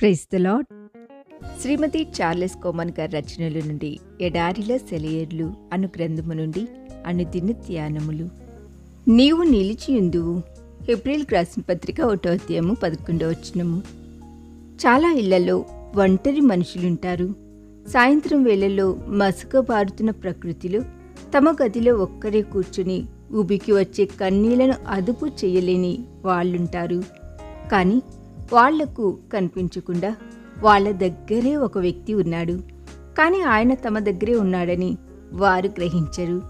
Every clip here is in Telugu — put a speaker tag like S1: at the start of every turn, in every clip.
S1: Praise the lord Srimati Charles Cowman గారి రచనల నుండి ఎడారిలో సెలయర్లు అను గ్రంథము నుండి అనుదిన ధ్యానములు నీవు నిలిచియుందువు. ఏప్రిల్ రాసిన పత్రిక ఒకటో అధ్యాయము పదకొండవ వచ్చినము చాలా ఇళ్ళలో ఒంటరి మనుషులుంటారు. సాయంత్రం వేళల్లో మసకబారుతున్న ప్రకృతిలో తమ గదిలో ఒక్కరే కూర్చుని ఉబికి వచ్చే కన్నీళ్ళను అదుపు చేయలేని వాళ్ళుంటారు. కానీ వాళ్ళకు కనిపించకుండా వాళ్ళ దగ్గరే ఒక వ్యక్తి ఉన్నాడు. కానీ ఆయన తమ దగ్గరే ఉన్నాడని వారు గ్రహించరు.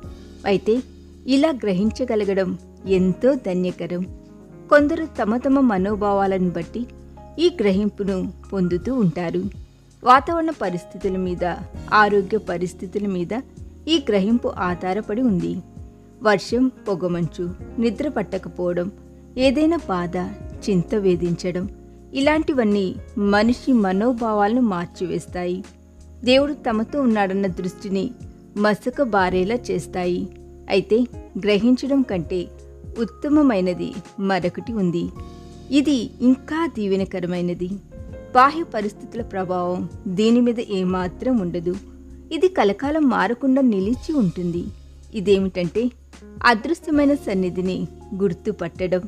S1: అయితే ఇలా గ్రహించగలగడం ఎంతో ధన్యకరం. కొందరు తమ తమ మనోభావాలను బట్టి ఈ గ్రహింపును పొందుతూ ఉంటారు. వాతావరణ పరిస్థితుల మీద ఆరోగ్య పరిస్థితుల మీద ఈ గ్రహింపు ఆధారపడి ఉంది. వర్షం పొగమంచు నిద్ర పట్టకపోవడం ఏదైనా బాధ చింత వేధించడం ఇలాంటివన్నీ మనిషి మనోభావాలను మార్చివేస్తాయి. దేవుడు తమతో ఉన్నాడన్న దృష్టిని మసక బారేలా చేస్తాయి. అయితే గ్రహించడం కంటే ఉత్తమమైనది మరొకటి ఉంది. ఇది ఇంకా దీవెనకరమైనది. బాహ్య పరిస్థితుల ప్రభావం దీని మీద ఏమాత్రం ఉండదు. ఇది కలకాలం మారకుండా నిలిచి ఉంటుంది. ఇదేమిటంటే అదృశ్యమైన సన్నిధిని గుర్తుపట్టడం.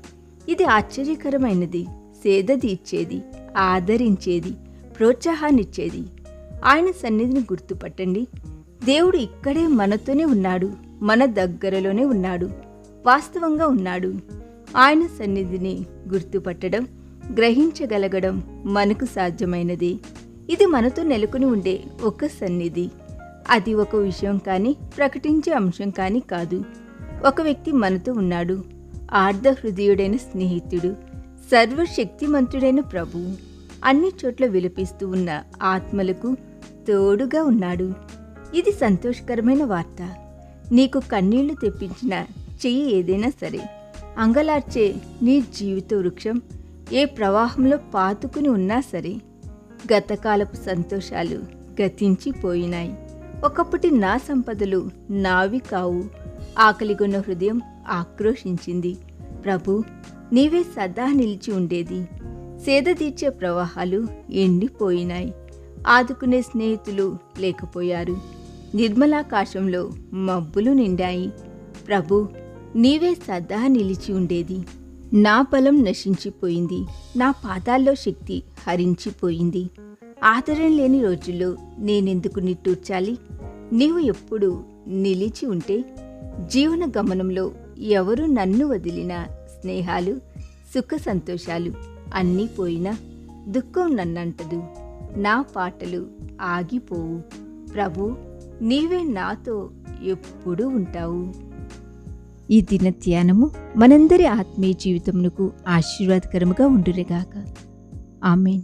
S1: ఇది ఆశ్చర్యకరమైనది. సేద తీర్చేది ఆదరించేది ప్రోత్సాహాన్నిచ్చేది. ఆయన సన్నిధిని గుర్తుపట్టండి. దేవుడు ఇక్కడే మనతోనే ఉన్నాడు మన దగ్గరలోనే ఉన్నాడు వాస్తవంగా ఉన్నాడు. ఆయన సన్నిధిని గుర్తుపట్టడం గ్రహించగలగడం మనకు సాధ్యమైనది. ఇది మనతో నెలకొని ఉండే ఒక సన్నిధి. అది ఒక విషయం కానీ ప్రకటించే అంశం కానీ కాదు. ఒక వ్యక్తి మనతో ఉన్నాడు ఆర్ధ హృదయుడైన స్నేహితుడు. సర్వశక్తిమంతుడైన ప్రభు అన్ని చోట్ల విలపిస్తూ ఉన్న ఆత్మలకు తోడుగా ఉన్నాడు. ఇది సంతోషకరమైన వార్త. నీకు కన్నీళ్ళు తెప్పించిన చెయ్యి ఏదైనా సరే అంగలార్చే నీ జీవిత వృక్షం ఏ ప్రవాహంలో పాతుకుని ఉన్నా సరే గతకాలపు సంతోషాలు గతించిపోయినాయి. ఒకప్పటి నా సంపదలు నావి కావు. ఆకలిగొన్న హృదయం ఆక్రోషించింది ప్రభు నీవే సదా నిలిచి ఉండేది. సేద తీర్చే ప్రవాహాలు ఎండిపోయినాయి. ఆదుకునే స్నేహితులు లేకపోయారు. నిర్మలాకాశంలో మబ్బులు నిండాయి. ప్రభు నీవే సదా నిలిచి ఉండేది. నా బలం నశించిపోయింది. నా పాదాల్లో శక్తి హరించిపోయింది. ఆదరణ లేని రోజుల్లో నేనెందుకు నిట్టూర్చాలి? నీవు ఎప్పుడు నిలిచి ఉంటే జీవన గమనంలో ఎవరు నన్ను వదిలినా స్నేహాలు సుఖ సంతోషాలు అన్నీ పోయినా దుఃఖం నన్నంటదు. నా పాటలు ఆగిపోవు. ప్రభు నీవే నాతో ఎప్పుడూ ఉంటావు. ఈ దిన ధ్యానము మనందరి ఆత్మీయ జీవితమునకు ఆశీర్వాదకరముగా ఉండురేగాక ఆమెన్.